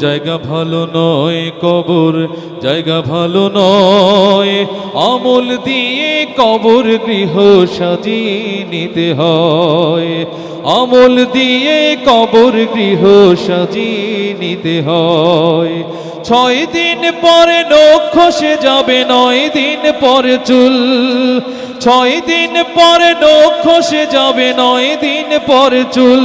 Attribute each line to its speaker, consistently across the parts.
Speaker 1: জায়গা ভালো নয় কবর, জায়গা ভালো নয়। আমল দিয়ে কবর গৃহ সাজিয়ে নিতে হয়। আমল দিয়ে কবর গৃহ সাজিয়ে নিতে হয়। ছয় দিন পরে নখ খসে যাবে, নয় দিন পরে চুল। ছয় দিন পরে নখ খসে যাবে, নয় দিন পরে চুল।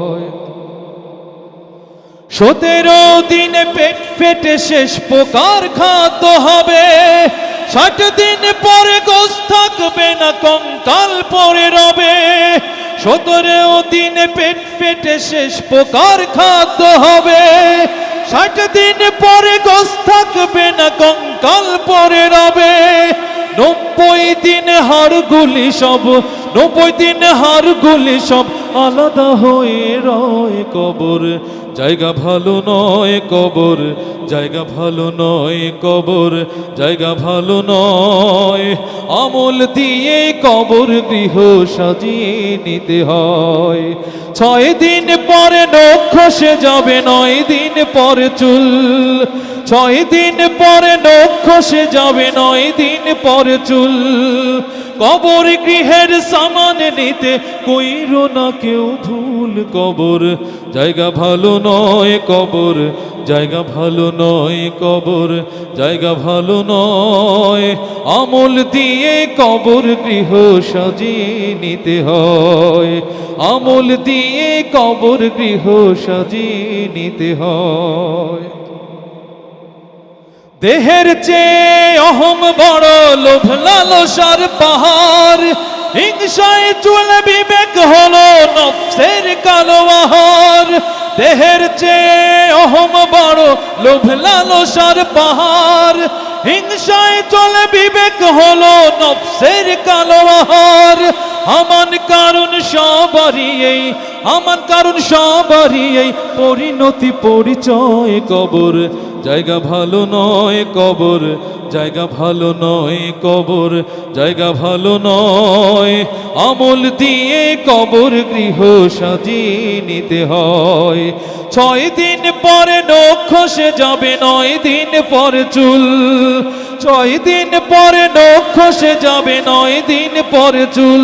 Speaker 1: সতেরো দিনে পেট ফেটে শেষ পোকার খাদ্য হবে। ষাট দিন পরে গোস থাকবে না, কঙ্কাল পরে রবে। সতেরো দিনে পেট ফেটে শেষ পোকার খাদ্য হবে। ষাট দিন পরে গোস থাকবে না, কঙ্কাল পরে রবে। নব্বই দিন হাড়গুলি সব, নব্বই দিন হাড়গুলি সব আলাদা হয়ে রয় কবর। জায়গা ভালো নয় কবর, জায়গা ভালো নয় কবর, জায়গা ভালো নয়। আমল দিয়ে কবর গৃহ সাজিয়ে নিতে হয়। ছয় দিন পরে নখ খসে যাবে, নয় দিন পরে চুল। ছয় দিন পরে নখ খসে যাবে, নয় দিন পরে চুল। কবর গৃহের সামান নিতে কইর না কেউ ভুল কবর। জায়গা ভালো নয় কবর, জায়গা ভালো নয় কবর, জায়গা ভালো নয়। আমল দিয়ে কবর গৃহ সাজিয়ে নিতে হয়। আমল দিয়ে কবর গৃহ সাজিয়ে নিতে হয়। দেহের চেয়ে অহম বড় লোভ লালসার পাহাড়। হিংসায় চলে বিবেক হলো নফসের কালো আহার। দেহের চেয়ে অহম বড় লোভ লালসার পাহাড়। হিংসায় চলে বিবেক হলো নফসের কালো আহার। আমান কারণ সবারই এই আমান কারণ সবারই এই। পরিণতি পরিচয় কবর। জায়গা ভালো নয় কবর, জায়গা ভালো নয় কবর, জায়গা ভালো নয়। আমল দিয়ে কবর গৃহ সাজিয়ে নিতে হয়। ছয় দিন পরে নখ খসে যাবে, নয় দিন পরে চুল। ছয় দিন পরে নখ খসে যাবে, নয় দিন পরে চুল।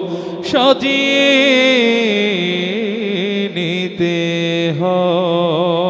Speaker 1: সাজিয়ে নিতে হয়।